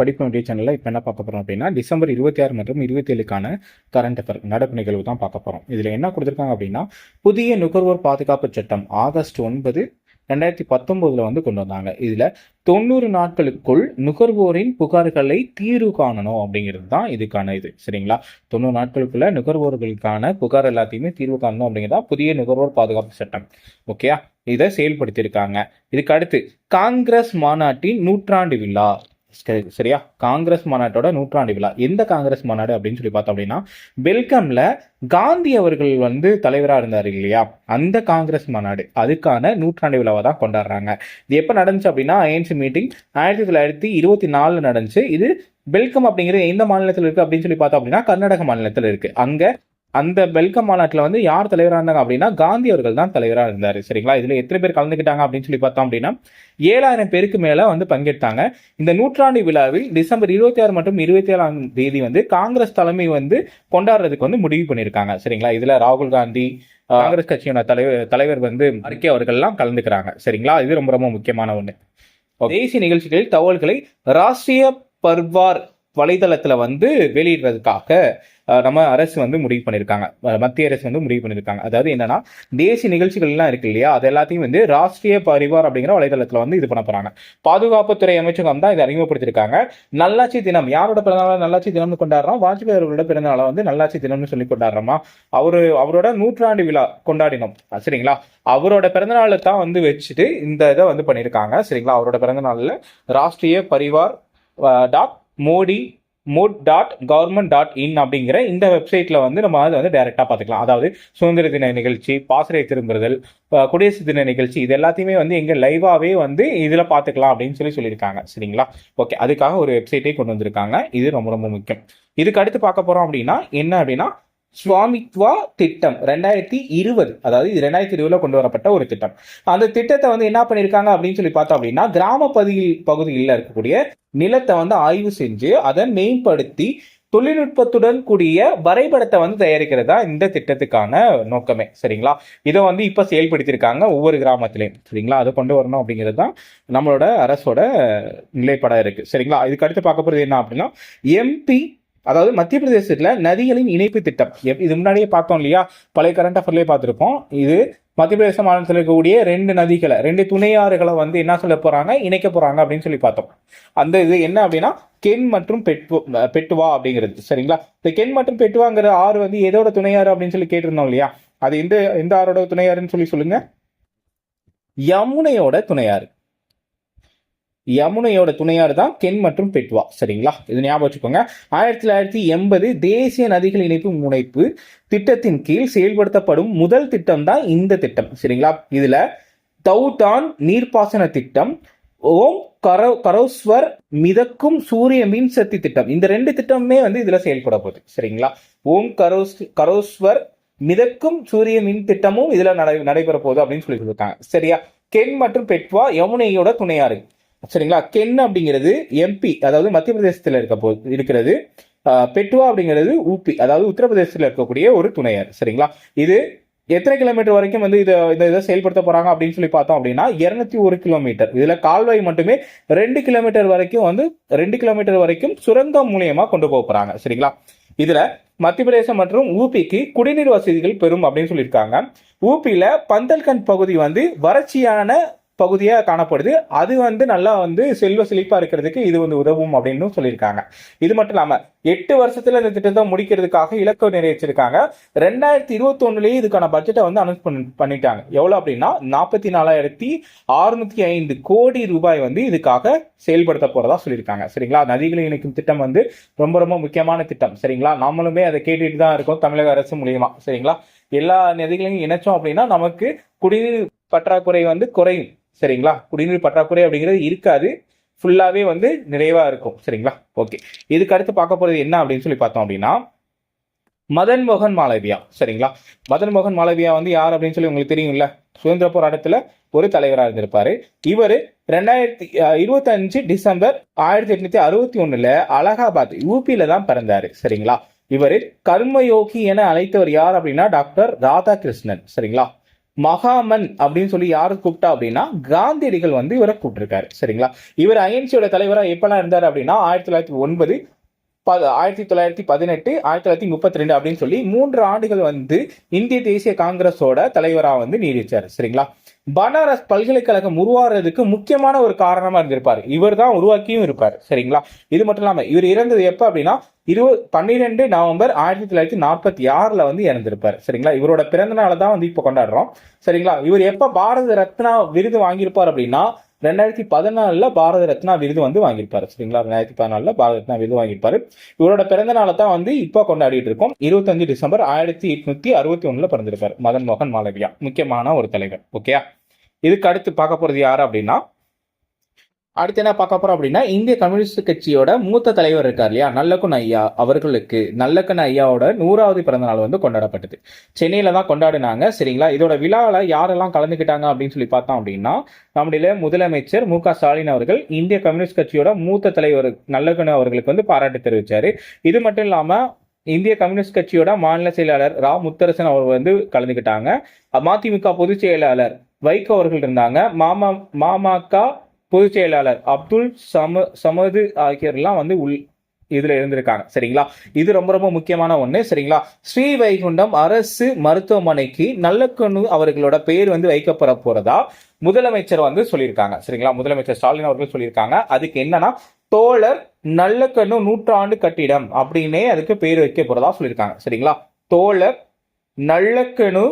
படிப்பு வேண்டிய சேனலில் இப்போ என்ன பார்க்க போகிறோம் அப்படின்னா டிசம்பர் இருபத்தி ஆறு மற்றும் இருபத்தி ஏழுக்கான கரண்ட் அஃபேர் நடப்பு நிகழ்வு தான் பார்க்க போகிறோம் இதில் என்ன கொடுத்துருக்காங்க அப்படின்னா புதிய நுகர்வோர் பாதுகாப்பு சட்டம் ஆகஸ்ட் ஒன்பது ரெண்டாயிரத்தி பத்தொம்போதில் வந்து கொண்டு வந்தாங்க. இதில் தொண்ணூறு நாட்களுக்குள் நுகர்வோரின் புகார்களை தீர்வு காணணும் அப்படிங்கிறது தான் இதுக்கான இது. சரிங்களா? தொண்ணூறு நாட்களுக்குள்ள நுகர்வோர்களுக்கான புகார் எல்லாத்தையுமே தீர்வு காணணும் அப்படிங்கிறதா புதிய நுகர்வோர் பாதுகாப்பு சட்டம். ஓகேயா இதை செயல்படுத்தியிருக்காங்க. இதுக்கு அடுத்து காங்கிரஸ் மாநாட்டின் நூற்றாண்டு விழா. சரியா? காங்கிரஸ் மாநாட்டோட நூற்றாண்டு விழா. எந்த காங்கிரஸ் மாநாடு அப்படின்னு சொல்லி பார்த்தோம் அப்படின்னா பெல்கம்ல காந்தி அவர்கள் வந்து தலைவராக இருந்தார் இல்லையா? அந்த காங்கிரஸ் மாநாடு. அதுக்கான நூற்றாண்டு விழாவை தான் கொண்டாடுறாங்க. இது எப்போ நடந்துச்சு அப்படின்னா ஐஎன்சி மீட்டிங் ஆயிரத்தி தொள்ளாயிரத்தி இருபத்தி நாலில் நடந்துச்சு. இது பெல்கம் அப்படிங்கிறது எந்த மாநிலத்தில் இருக்குது அப்படின்னு சொல்லி பார்த்தோம் அப்படின்னா கர்நாடக மாநிலத்தில் இருக்குது அங்கே அந்த பெல்கம் மாநாட்டில் வந்து யார் தலைவராக இருந்தாங்க அப்படின்னா காந்தி அவர்கள் தான் தலைவராக இருந்தார். சரிங்களா? இதில் எத்தனை பேர் கலந்துக்கிட்டாங்க அப்படின்னு சொல்லி பார்த்தோம் அப்படின்னா ஏழாயிரம் பேருக்கு மேலே வந்து பங்கெடுத்தாங்க இந்த நூற்றாண்டு விழாவில் டிசம்பர் இருபத்தி ஆறு மற்றும் இருபத்தி ஏழாம் தேதி வந்து காங்கிரஸ் தலைமை வந்து கொண்டாடுறதுக்கு வந்து முடிவு பண்ணியிருக்காங்க. சரிங்களா? இதில் ராகுல் காந்தி காங்கிரஸ் கட்சியோட தலைவர் தலைவர் வந்து அறிக்கை அவர்கள்லாம் கலந்துக்கிறாங்க. சரிங்களா? இது ரொம்ப ரொம்ப முக்கியமான ஒன்று தேசிய நிகழ்ச்சிகளில் தகவல்களை ராஷ்டிரிய பர்வார் வலைதளத்தில் வந்து வெளியிடுறதுக்காக நம்ம அரசு வந்து முடிவு பண்ணியிருக்காங்க மத்திய அரசு வந்து முடிவு பண்ணியிருக்காங்க அதாவது என்னன்னா தேசிய நிகழ்ச்சிகள்லாம் இருக்கு இல்லையா? அது எல்லாத்தையும் வந்து ராஷ்டிரிய பரிவார் அப்படிங்கிற வலைதளத்தில் வந்து இது பண்ண போறாங்க. பாதுகாப்புத்துறை அமைச்சகம் தான் இதை அறிமுகப்படுத்தியிருக்காங்க நல்லாட்சி தினம் யாரோட பிறந்தநாள் நல்லாட்சி தினம்னு கொண்டாடுறோம்? வாஜ்பாய் அவர்களோட பிறந்தநாளை வந்து நல்லாட்சி தினம்னு சொல்லி கொண்டாடுறோமா? அவரு அவரோட நூற்றாண்டு விழா கொண்டாடினோம். சரிங்களா? அவரோட பிறந்தநாளை தான் வந்து வச்சுட்டு இந்த இதை வந்து பண்ணியிருக்காங்க சரிங்களா? அவரோட பிறந்தநாளில் Rashtriya Parivar dot Modi mode dot government dot in அப்படிங்கிற இந்த வெப்சைட்டில் வந்து நம்ம அதை வந்து டைரெக்டாக பார்த்துக்கலாம். அதாவது சுதந்திர தின நிகழ்ச்சி பாசறை திரும்புதல் குடியரசு தின நிகழ்ச்சி இது எல்லாத்தையுமே வந்து எங்க லைவாகவே வந்து இதில் பார்த்துக்கலாம் அப்படின்னு சொல்லி சொல்லியிருக்காங்க. சரிங்களா? ஓகே அதுக்காக ஒரு வெப்சைட்டே கொண்டு வந்திருக்காங்க. இது ரொம்ப ரொம்ப முக்கியம். இதுக்கு அடுத்து பார்க்க போகிறோம் அப்படின்னா என்ன அப்படின்னா சுவாமித்வா திட்டம் ரெண்டாயிரத்தி இருபது. அதாவது இது ரெண்டாயிரத்தி இருபதுல கொண்டு வரப்பட்ட ஒரு திட்டம். அந்த திட்டத்தை வந்து என்ன பண்ணியிருக்காங்க அப்படின்னு சொல்லி பார்த்தோம் அப்படின்னா கிராம பகுதி பகுதியில் இருக்கக்கூடிய நிலத்தை வந்து ஆய்வு செஞ்சு அதை மேம்படுத்தி தொழில்நுட்பத்துடன் கூடிய வரைபடத்தை வந்து தயாரிக்கிறதா இந்த திட்டத்துக்கான நோக்கமே. சரிங்களா? இதை வந்து இப்போ செயல்படுத்தியிருக்காங்க ஒவ்வொரு கிராமத்திலையும். சரிங்களா? அதை கொண்டு வரணும் அப்படிங்கிறது தான் நம்மளோட அரசோட நிலைப்படம் இருக்கு. சரிங்களா? இதுக்கு அடுத்து பார்க்க போகிறது என்ன அப்படின்னா எம்பி அதாவது மத்திய பிரதேசத்தில் நதிகளின் இணைப்பு திட்டம். எப்- இது முன்னாடியே பார்த்தோம் இல்லையா? பழைய கரண்ட் அஃபர்லேயே பார்த்துருப்போம். இது மத்திய பிரதேச மாநிலத்தில் இருக்கக்கூடிய ரெண்டு நதிகளை ரெண்டு துணையாறுகளை வந்து என்ன சொல்ல போறாங்க? இணைக்க போறாங்க அப்படின்னு சொல்லி பார்த்தோம். அந்த இது என்ன அப்படின்னா கென் மற்றும் பெட்வா பெட்டுவா அப்படிங்கிறது. சரிங்களா? இந்த கென் மற்றும் பெட்டுவாங்கிற ஆறு வந்து எதோட துணையாறு அப்படின்னு சொல்லி கேட்டிருந்தோம் இல்லையா? அது எந்த எந்த ஆறோட துணையாறுன்னு சொல்லி சொல்லுங்க. யமுனையோட துணையாறு. யமுனையோட துணையாறு தான் கென் மற்றும் பெட்வா. சரிங்களா? இது ஞாபகம் வச்சுக்கோங்க. ஆயிரத்தி தொள்ளாயிரத்தி எண்பது தேசிய நதிகள் இணைப்பு முனைப்பு திட்டத்தின் கீழ் செயல்படுத்தப்படும் முதல் திட்டம் தான் இந்த திட்டம். சரிங்களா? இதுல தௌதான் நீர்ப்பாசன திட்டம் ஓம் கரோ கரோஸ்வர் மிதக்கும் சூரிய மின்சக்தி திட்டம். இந்த ரெண்டு திட்டமுமே வந்து இதுல செயல்பட போகுது. சரிங்களா? ஓம் கரோஸ் கரோஸ்வர் மிதக்கும் சூரிய மின் திட்டமும் இதுல நடை நடைபெற போகுது அப்படின்னு சொல்லி சொல்லியிருக்காங்க. சரியா? கென் மற்றும் பெட்வா யமுனையோட துணையாறு சரிங்களா? கென் அப்படிங்கிறது எம்பி அதாவது மத்திய பிரதேசத்தில் இருக்க போ இருக்கிறது. பெட்டுவா அப்படிங்கிறது ஊபி அதாவது உத்தரப்பிரதேசத்தில் இருக்கக்கூடிய ஒரு துணையார் சரிங்களா? இது எத்தனை கிலோமீட்டர் வரைக்கும் வந்து இதை இந்த இதை செயல்படுத்த போறாங்க அப்படின்னு சொல்லி பார்த்தோம் அப்படின்னா இருநூத்தி ஒரு கிலோமீட்டர். இதுல கால்வாய் மட்டுமே ரெண்டு கிலோமீட்டர் வரைக்கும் வந்து ரெண்டு கிலோமீட்டர் வரைக்கும் சுரங்கம் மூலியமா கொண்டு போக போறாங்க சரிங்களா? இதுல மத்திய பிரதேசம் மற்றும் ஊபிக்கு குடிநீர் வசதிகள் பெறும் அப்படின்னு சொல்லியிருக்காங்க. ஊபியில பந்தல்கண்ட் பகுதி வந்து வறட்சியான பகுதியாக காணப்படுது. அது வந்து நல்லா வந்து செல்வ செழிப்பாக இருக்கிறதுக்கு இது வந்து உதவும் அப்படின்னு சொல்லியிருக்காங்க. இது மட்டும் இல்லாமல் எட்டு வருஷத்தில் இந்த திட்டத்தை முடிக்கிறதுக்காக இலக்கு நிறைவேற்றிருக்காங்க. ரெண்டாயிரத்தி இருபத்தி ஒன்றுலேயே இதுக்கான பட்ஜெட்டை வந்து அனௌன்ஸ் பண்ணிட்டாங்க. எவ்வளோ அப்படின்னா நாற்பத்தி நாலாயிரத்தி அறுநூத்தி ஐந்து கோடி ரூபாய் வந்து இதுக்காக செயல்படுத்த போகிறதா சொல்லியிருக்காங்க. சரிங்களா? நதிகளை இணைக்கும் திட்டம் வந்து ரொம்ப ரொம்ப முக்கியமான திட்டம். சரிங்களா? நாமளுமே அதை கேட்டுட்டு தான் இருக்கோம் தமிழக அரசு மூலியமா. சரிங்களா? எல்லா நதிகளையும் இணைச்சோம் அப்படின்னா நமக்கு குடிநீர் பற்றாக்குறை வந்து குறையும். சரிங்களா? குடிநீர் பற்றாக்குறை அப்படிங்கிறது இருக்காது. ஃபுல்லாகவே வந்து நிறைவாக இருக்கும். சரிங்களா? ஓகே இதுக்கு அடுத்து பார்க்க போகிறது என்ன அப்படின்னு சொல்லி பார்த்தோம் அப்படின்னா மதன் மோகன் மாளவியா. சரிங்களா? மதன் மோகன் மாளவியா வந்து யார் அப்படின்னு சொல்லி உங்களுக்கு தெரியும்ல? சுதந்திர போராட்டத்தில் ஒரு தலைவராக இருந்திருப்பாரு. இவர் ரெண்டாயிரத்தி இருபத்தஞ்சு டிசம்பர் ஆயிரத்தி எட்நூத்தி அறுபத்தி ஒன்றில் அலகாபாத் யூபியில தான் பிறந்தாரு. சரிங்களா? இவர் கர்மயோகி என அழைத்தவர் யார் அப்படின்னா டாக்டர் ராதாகிருஷ்ணன். சரிங்களா? மகாமன் அப்படின்னு சொல்லி யாரு கூப்பிட்டா அப்படின்னா காந்தியடிகள் வந்து இவரை கூப்பிட்டிருக்காரு. சரிங்களா? இவர் ஐஎன்சியோட தலைவரா எப்பெல்லாம் இருந்தார் அப்படின்னா ஆயிரத்தி தொள்ளாயிரத்தி ஒன்பது ப- ஆயிரத்தி தொள்ளாயிரத்தி பதினெட்டு ஆயிரத்தி தொள்ளாயிரத்தி முப்பத்தி ரெண்டு அப்படின்னு சொல்லி மூன்று ஆண்டுகள் வந்து இந்திய தேசிய காங்கிரஸோட தலைவராக வந்து நீடிச்சார். சரிங்களா? பனாரஸ் பல்கலைக்கழகம் உருவாகிறதுக்கு முக்கியமான ஒரு காரணமாக இருந்திருப்பார். இவர் தான் உருவாக்கியும் இருப்பார். சரிங்களா? இது மட்டும் இல்லாமல் இவர் இறந்தது எப்போ அப்படின்னா இருபது பன்னிரெண்டு நவம்பர் ஆயிரத்தி தொள்ளாயிரத்தி நாற்பத்தி ஆறில் வந்து இறந்திருப்பார். சரிங்களா? இவரோட பிறந்தநாளை தான் வந்து இப்போ கொண்டாடுறோம். சரிங்களா? இவர் எப்போ பாரத ரத்னா விருது வாங்கியிருப்பார் அப்படின்னா ரெண்டாயிரத்தி பதினாலில் பாரத ரத்னா விருது வந்து வாங்கியிருப்பாரு சரிங்களா? ரெண்டாயிரத்தி பதினாலில் பாரத ரத்னா விருது வாங்கியிருப்பாரு. இவரோட பிறந்த நாளை தான் வந்து இப்போ கொண்டாடிட்டு இருக்கோம். இருபத்தஞ்சு டிசம்பர் ஆயிரத்தி எட்நூத்தி அறுபத்தி ஒன்றில் பிறந்திருப்பாரு மதன் மோகன் மாலவியா முக்கியமான ஒரு தலைவர் ஓகேயா இதுக்கு அடுத்து பார்க்க போகிறது யார் அப்படின்னா அடுத்து என்ன பார்க்க போறோம் அப்படின்னா இந்திய கம்யூனிஸ்ட் கட்சியோட மூத்த தலைவர் இருக்கார் இல்லையா? நல்லக்குன் ஐயா அவர்களுக்கு நல்லக்கண் ஐயாவோட நூறாவது பிறந்த நாள் வந்து கொண்டாடப்பட்டது. சென்னையில தான் கொண்டாடினாங்க சரிங்களா? இதோட விழாவில் யாரெல்லாம் கலந்துக்கிட்டாங்க அப்படின்னு சொல்லி பார்த்தோம் அப்படின்னா நம்முடைய முதலமைச்சர் மு க ஸ்டாலின் அவர்கள் இந்திய கம்யூனிஸ்ட் கட்சியோட மூத்த தலைவர் நல்லக்கண் அவர்களுக்கு வந்து பாராட்டு தெரிவிச்சாரு. இது மட்டும் இல்லாம இந்திய கம்யூனிஸ்ட் கட்சியோட மாநில செயலாளர் ரா. முத்தரசன் அவர் வந்து கலந்துக்கிட்டாங்க மதிமுக பொதுச் செயலாளர் வைகோ அவர்கள் இருந்தாங்க. மாமா மாமக பொதுச் செயலாளர் அப்துல் சம சமது ஆகியோர்லாம் வந்து உள் இதுல இருந்திருக்காங்க. சரிங்களா? இது ரொம்ப ரொம்ப முக்கியமான ஒண்ணு. சரிங்களா? ஸ்ரீ வைகுண்டம் அரசு மருத்துவமனைக்கு நல்லக்கண்ணு அவர்களோட பேர் வந்து வைக்கப்பட போறதா முதலமைச்சர் வந்து சொல்லியிருக்காங்க. சரிங்களா? முதலமைச்சர் ஸ்டாலின் அவர்கள் சொல்லியிருக்காங்க. அதுக்கு என்னன்னா தோழர் நல்லக்கண்ணு நூற்றாண்டு கட்டிடம் அப்படின்னே அதுக்கு பெயர் வைக்க போறதா சொல்லியிருக்காங்க. சரிங்களா? தோழர் நல்லக்கணு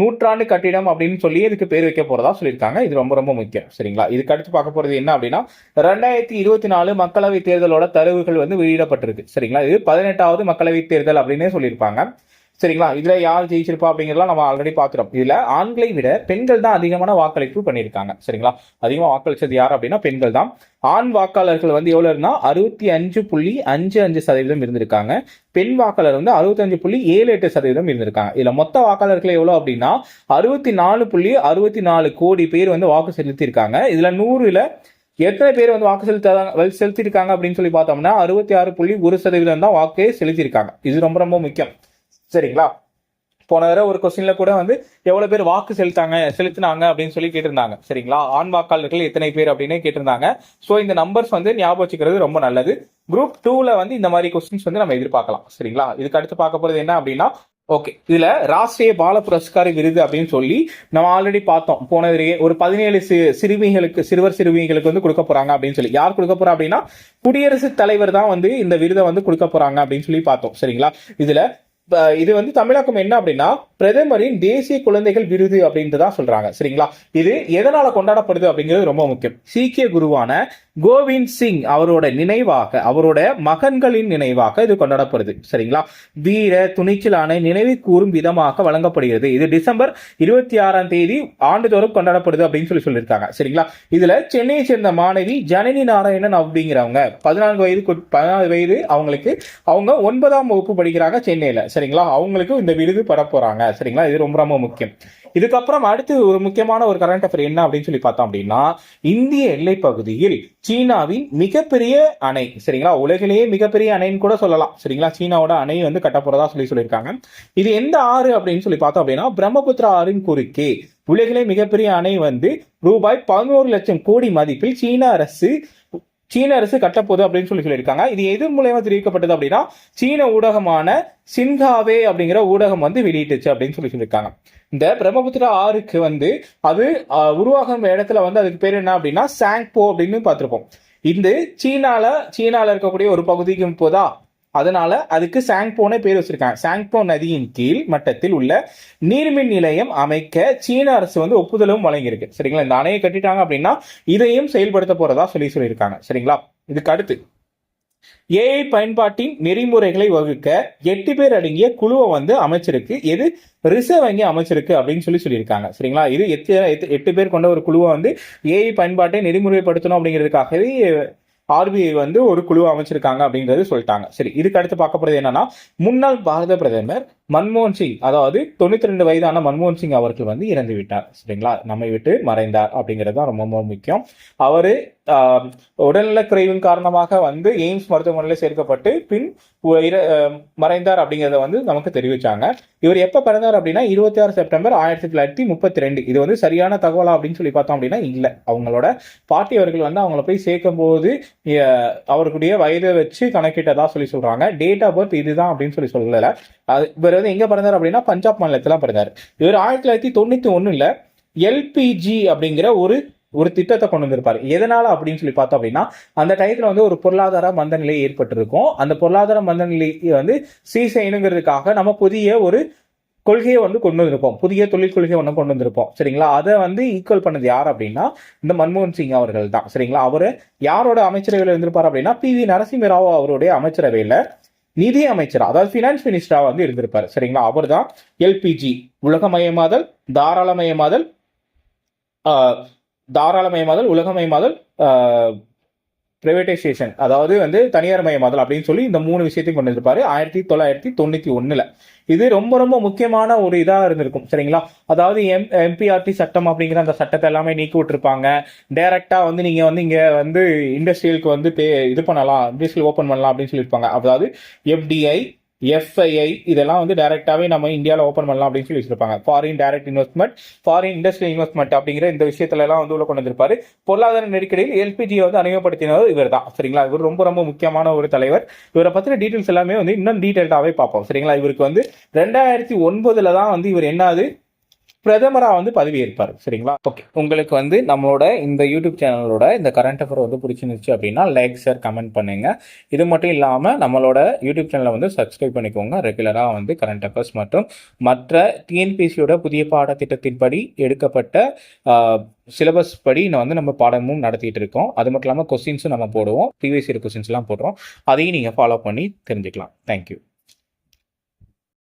நூற்றாண்டு கட்டிடம் அப்படின்னு சொல்லி இதுக்கு பேர் வைக்க போறதா சொல்லியிருக்காங்க. இது ரொம்ப ரொம்ப முக்கியம். சரிங்களா? இதுக்கு அடுத்து பார்க்க போறது என்ன அப்படின்னா ரெண்டாயிரத்தி இருபத்தி நாலு மக்களவை தேர்தலோட தரவுகள் வந்து வெளியிடப்பட்டிருக்கு. சரிங்களா? இது பதினெட்டாவது மக்களவை தேர்தல் அப்படின்னே சொல்லியிருப்பாங்க. சரிங்களா? இதுல யார் ஜெயிச்சிருப்பா அப்படிங்கிறதெல்லாம் நம்ம ஆல்ரெடி பார்த்துட்டோம் இதுல ஆண்களை விட பெண்கள் தான் அதிகமான வாக்களிப்பு பண்ணியிருக்காங்க. சரிங்களா? அதிகமா வாக்களிச்சது யார் அப்படின்னா பெண்கள் தான். ஆண் வாக்காளர்கள் வந்து எவ்வளவு இருந்தா? அறுபத்தி அஞ்சு புள்ளி அஞ்சு அஞ்சு சதவீதம் இருந்திருக்காங்க. பெண் வாக்காளர் வந்து அறுபத்தஞ்சு புள்ளி ஏழு எட்டு சதவீதம் இருந்திருக்காங்க. இதுல மொத்த வாக்காளர்கள் எவ்வளவு அப்படின்னா? அறுபத்தி நாலு புள்ளி அறுபத்தி நாலு கோடி பேர் வந்து வாக்கு செலுத்தியிருக்காங்க. இதுல நூறுல எத்தனை பேர் வந்து வாக்கு செலுத்த செலுத்தியிருக்காங்க அப்படின்னு சொல்லி பார்த்தோம்னா அறுபத்தி ஆறு புள்ளி ஒரு சதவீதம் தான் வாக்கே செலுத்தியிருக்காங்க. இது ரொம்ப ரொம்ப முக்கியம். சரிங்களா? போன தடவை ஒரு கொஸ்டின்ல கூட வந்து எவ்வளவு பேர் வாக்கு செலுத்தாங்க செலுத்தினாங்க அப்படின்னு சொல்லி கேட்டிருந்தாங்க. சரிங்களா? ஆண் வாக்காளர்கள் எத்தனை பேர் அப்படின்னு கேட்டிருந்தாங்க. ஸோ இந்த நம்பர்ஸ் வந்து ஞாபகம் வச்சுக்கிறது ரொம்ப நல்லது. குரூப் டூல வந்து இந்த மாதிரி கொஸ்டின்ஸ் வந்து நம்ம எதிர்பார்க்கலாம். சரிங்களா? இதுக்கு அடுத்து பார்க்க போறது என்ன அப்படின்னா ஓகே இதுல ராஷ்டிரிய பால புரஸ்கார விருது அப்படின்னு சொல்லி நம்ம ஆல்ரெடி பார்த்தோம். போனதுலேயே ஒரு பதினேழு சி சிறுமிகளுக்கு சிறுவர் சிறுமிகளுக்கு வந்து கொடுக்க போறாங்க அப்படின்னு சொல்லி. யார் கொடுக்க போறா அப்படின்னா குடியரசுத் தலைவர் தான் வந்து இந்த விருதை வந்து கொடுக்க போறாங்க அப்படின்னு சொல்லி பார்த்தோம். சரிங்களா? இதுல இது வந்து தமிழாக்கம் என்ன அப்படின்னா பிரதமரின் தேசிய குழந்தைகள் விருது அப்படின்ட்டு தான் சொல்றாங்க. சரிங்களா? இது எதனால கொண்டாடப்படுது அப்படிங்கிறது ரொம்ப முக்கியம். சீக்கிய குருவான கோவிந்த் சிங் அவரோட நினைவாக அவரோட மகன்களின் நினைவாக இது கொண்டாடப்படுது. சரிங்களா? வீர துணிச்சலான நினைவு கூறும் விதமாக வழங்கப்படுகிறது. இது டிசம்பர் இருபத்தி ஆறாம் தேதி ஆண்டுதோறும் கொண்டாடப்படுது அப்படின்னு சொல்லி சொல்லியிருக்காங்க. சரிங்களா? இதுல சென்னையை சேர்ந்த மாணவி ஜனனி நாராயணன் அப்படிங்கிறவங்க பதினான்கு வயது பதினாலு வயது அவங்களுக்கு அவங்க ஒன்பதாம் வகுப்பு படிக்கிறாங்க சென்னையில. சரிங்களா? அவங்களுக்கு இந்த விருது பெற போறாங்க சரிங்களா? இது ரொம்ப ரொம்ப முக்கியம். இதுக்கப்புறம் அடுத்து ஒரு முக்கியமான ஒரு கரண்ட் அஃபேர் என்ன அப்படின்னு சொல்லி பார்த்தோம் அப்படின்னா இந்திய எல்லை பகுதியில் சீனாவின் மிகப்பெரிய அணை சரிங்களா? உலகிலேயே மிகப்பெரிய அணைன்னு கூட சொல்லலாம் சரிங்களா? சீனாவோட அணை வந்து கட்டப்போறதா சொல்லி சொல்லியிருக்காங்க. இது எந்த ஆறு அப்படின்னு சொல்லி பார்த்தோம் அப்படின்னா பிரம்மபுத்திரா ஆறின் குறுக்கே உலகிலே மிகப்பெரிய அணை வந்து ரூபாய் பதினோரு லட்சம் கோடி மதிப்பில் சீன அரசு சீன அரசு கட்டப்போகுது அப்படின்னு சொல்லி சொல்லியிருக்காங்க. இது எது மூலயமா தெரிவிக்கப்பட்டது அப்படின்னா சீன ஊடகமான சின்ஹாவே அப்படிங்கிற ஊடகம் வந்து வெளியிட்டுச்சு அப்படின்னு சொல்லி சொல்லியிருக்காங்க. இந்த பிரம்மபுத்திரா ஆறுக்கு வந்து அது உருவாகும் இடத்துல வந்து அதுக்கு பேர் என்ன அப்படின்னா சாங்போ அப்படின்னு பார்த்துருப்போம். இந்த சீனால சீனால இருக்கக்கூடிய ஒரு பகுதிக்கு போதா அதனால அதுக்கு சாங்போனே பேர் வச்சிருக்காங்க. சாங்போ நதியின் கீழ் மட்டத்தில் உள்ள நீர்மின் நிலையம் அமைக்க சீன அரசு வந்து ஒப்புதலும் வழங்கியிருக்கு. சரிங்களா? இந்த அணையை கட்டிட்டாங்க அப்படின்னா இதையும் செயல்படுத்த போறதா சொல்லி சொல்லியிருக்காங்க. சரிங்களா? இதுக்கு அடுத்து. ஏஐ பயன்பாட்டின் நெறிமுறைகளை வகுக்க எட்டு பேர் அடங்கிய குழுவை வந்து அமைச்சிருக்கு. எது? ரிசர்வ் வங்கி அமைச்சிருக்கு அப்படின்னு சொல்லி சொல்லியிருக்காங்க. சரிங்களா? இது எட்டு எட்டு- எட்டு பேர் கொண்ட ஒரு குழுவை வந்து ஏஐ பயன்பாட்டை நெறிமுறைப்படுத்தணும் அப்படிங்கிறதுக்காகவே ஆர்பிஐ வந்து ஒரு குழு அமைச்சிருக்காங்க அப்படிங்கிறது சொல்லிட்டாங்க. சரி இதுக்கு அடுத்து பார்க்க போறது என்னன்னா முன்னாள் பாரத பிரதமர் மன்மோகன் சிங் அதாவது தொண்ணூத்தி ரெண்டு வயதான மன்மோகன் சிங் அவர்கள் வந்து இறந்து விட்டார் சரிங்களா? நம்மை விட்டு மறைந்தார் அப்படிங்கிறது தான் ரொம்ப ரொம்ப முக்கியம். அவரு உடல்நலக்குறைவின் காரணமாக வந்து எய்ம்ஸ் மருத்துவமனையில் சேர்க்கப்பட்டு பின் உ- மறைந்தார் அப்படிங்கிறத வந்து நமக்கு தெரிவிச்சாங்க. இவர் எப்போ பிறந்தார் அப்படின்னா இருபத்தி ஆறு செப்டம்பர் ஆயிரத்தி தொள்ளாயிரத்தி முப்பத்தி ரெண்டு. இது வந்து சரியான தகவலா அப்படின்னு சொல்லி பார்த்தோம் அப்படின்னா இல்லை. அவங்களோட பாட்டி அவர்கள் வந்து அவங்கள போய் சேர்க்கும் போது அவர்களுடைய வயதை வச்சு கணக்கிட்டதா சொல்லி சொல்றாங்க. டேட் ஆஃப் பர்த் இதுதான் அப்படின்னு சொல்லி சொல்லலை. இவர் வந்து எங்க பிறந்தார் அப்படின்னா பஞ்சாப் மாநிலத்துல பிறந்தார். இவர் ஆயிரத்தி தொள்ளாயிரத்தி தொண்ணூத்தி ஒண்ணுல எல்பிஜி அப்படிங்கிற ஒரு ஒரு திட்டத்தை கொண்டு வந்திருப்பாரு. எதனால அப்படின்னு சொல்லி பார்த்தோம் அப்படின்னா அந்த டயத்துல வந்து ஒரு பொருளாதார மந்த நிலை ஏற்பட்டிருக்கும். அந்த பொருளாதார மந்த நிலையை வந்து சீசைனுங்கிறதுக்காக செய்யணுங்கிறதுக்காக நம்ம புதிய ஒரு கொள்கையை வந்து கொண்டு வந்திருப்போம். புதிய தொழில் கொள்கையை ஒன்று கொண்டு வந்திருப்போம். சரிங்களா? அதை வந்து ஈக்குவல் பண்ணது யார் அப்படின்னா இந்த மன்மோகன் சிங் அவர்கள் தான். சரிங்களா? அவர் யாரோட அமைச்சரவையில் இருந்திருப்பார் அப்படின்னா பி வி நரசிம்மராவ் அவருடைய அமைச்சரவையில் நிதி அமைச்சரா அதாவது பினான்ஸ் மினிஸ்டரா வந்து இருந்திருப்பாரு. சரிங்களா? அவர் தான் எல்பிஜி உலகமயமாதல் தாராளமயமாதல் ஆஹ், தாராளமயமாதல் உலகமயமாதல் பிரைவேட்டைசேஷன் அதாவது வந்து தனியார் மயமாதல் அப்படின்னு சொல்லி இந்த மூணு விஷயத்தையும் கொண்டு வந்திருப்பாரு. ஆயிரத்தி தொள்ளாயிரத்தி தொண்ணூற்றி ஒன்றில் இது ரொம்ப ரொம்ப முக்கியமான ஒரு இதாக இருந்திருக்கும் சரிங்களா? அதாவது எம் எம்பிஆர்டி சட்டம் அப்படிங்கிற அந்த சட்டத்தை எல்லாமே நீக்கி விட்டுருப்பாங்க. டைரெக்டாக வந்து நீங்கள் வந்து இங்கே வந்து இண்டஸ்ட்ரியலுக்கு வந்து பே இது பண்ணலாம் இண்டஸ்ட்ரியல் ஓப்பன் பண்ணலாம் அப்படின்னு சொல்லியிருப்பாங்க. அதாவது எஃப்டிஐ எஃப்ஐஐ இதெல்லாம் வந்து டைரெக்டாகவே நம்ம இந்தியாவில் ஓப்பன் பண்ணலாம் அப்படின்னு சொல்லி வச்சிருப்பாங்க. Foreign direct investment foreign industrial investment அப்படிங்கிற இந்த விஷயத்துலலாம் வந்து உள்ள கொண்டு வந்திருப்பாரு. பொருளாதார நெருக்கடியில் எல்பிஜியை வந்து அறிமுகப்படுத்தினவர் இவர் தான் சரிங்களா? இவர் ரொம்ப ரொம்ப முக்கியமான ஒரு தலைவர். இவரை பற்றின டீட்டெயில்ஸ் எல்லாமே வந்து இன்னும் டீட்டெயில்டாகவே பார்ப்போம். சரிங்களா? இவருக்கு வந்து ரெண்டாயிரத்தி ஒன்பதுல தான் வந்து இவர் என்னது? பிரதமராக வந்து பதவி ஏற்பார் சரிங்களா? ஓகே உங்களுக்கு வந்து நம்மளோட இந்த யூடியூப் சேனலோட இந்த கரண்ட் அஃபேர் வந்து பிடிச்சிருந்துச்சு அப்படின்னா லைக் ஷேர் கமெண்ட் பண்ணுங்க. இது மட்டும் இல்லாமல் நம்மளோட யூடியூப் சேனலை வந்து சப்ஸ்கிரைப் பண்ணிக்கோங்க. ரெகுலராக வந்து கரண்ட் அஃபேர்ஸ் மற்றும் மற்ற டிஎன்பிசியோட புதிய பாடத்திட்டத்தின்படி எடுக்கப்பட்ட சிலபஸ் படி நான் வந்து நம்ம பாடமும் நடத்திட்டு இருக்கோம். அது மட்டும் இல்லாமல் கொஸ்டின்ஸும் நம்ம போடுவோம். ப்ரீவியஸ் இயர் கொஸ்டின்ஸ்லாம் போடுறோம். அதையும் நீங்கள் ஃபாலோ பண்ணி தெரிஞ்சுக்கலாம். தேங்க்யூ